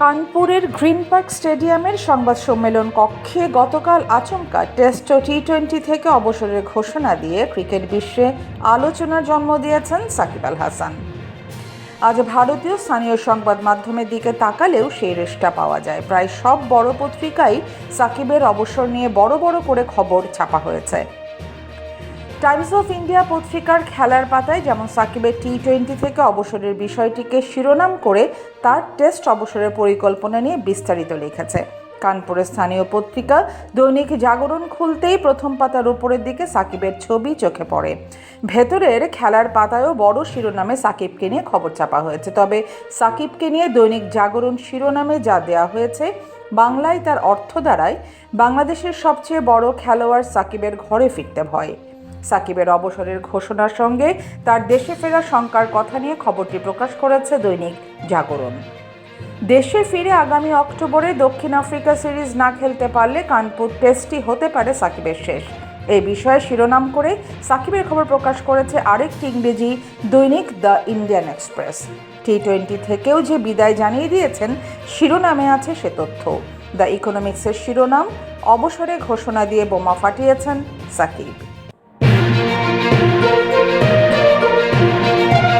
কানপুরের green park স্টেডিয়ামের সংবাদ সম্মেলন কক্ষে গতকাল আচমকা টেস্ট ও টি টোয়েন্টি থেকে অবসরের ঘোষণা দিয়ে ক্রিকেট বিশ্বে আলোচনার জন্ম দিয়েছেন সাকিব আল হাসান। আজ ভারতীয় স্থানীয় সংবাদ মাধ্যমের দিকে তাকালেও সেই রেশটা পাওয়া যায়। প্রায় সব বড় পত্রিকাই সাকিবের অবসর নিয়ে বড় বড় করে খবর ছাপা হয়েছে। টাইমস অফ ইন্ডিয়া পত্রিকার খেলার পাতায় যেমন সাকিবের টি টোয়েন্টি থেকে অবসরের বিষয়টিকে শিরোনাম করে তার টেস্ট অবসরের পরিকল্পনা নিয়ে বিস্তারিত লিখেছে। কানপুরের স্থানীয় পত্রিকা দৈনিক জাগরণ খুলতেই প্রথম পাতার উপরের দিকে সাকিবের ছবি চোখে পড়ে। ভেতরের খেলার পাতায়ও বড় শিরোনামে সাকিবকে নিয়ে খবর চাপা হয়েছে। তবে সাকিবকে নিয়ে দৈনিক জাগরণ শিরোনামে যা দেয়া হয়েছে, বাংলায় তার অর্থ দাঁড়ায় বাংলাদেশের সবচেয়ে বড় খেলোয়াড় সাকিবের ঘরে ফিরতে ভয়। সাকিবের অবসরের ঘোষণার সঙ্গে তার দেশে ফেরা শঙ্কার কথা নিয়ে খবরটি প্রকাশ করেছে দৈনিক জাগরণ। দেশে ফিরে আগামী অক্টোবরে দক্ষিণ আফ্রিকা সিরিজ না খেলতে পারলে কানপুর টেস্টই হতে পারে সাকিবের শেষ। এই বিষয়ে শিরোনাম করে সাকিবের খবর প্রকাশ করেছে আরেকটি ইংরেজি দৈনিক the Indian Express. T twenty থেকেও যে বিদায় জানিয়ে দিয়েছেন, শিরোনামে আছে সে তথ্য। দ্য ইকোনমিক্সের শিরোনাম অবসরে ঘোষণা দিয়ে বোমা ফাটিয়েছেন সাকিব। Thank you.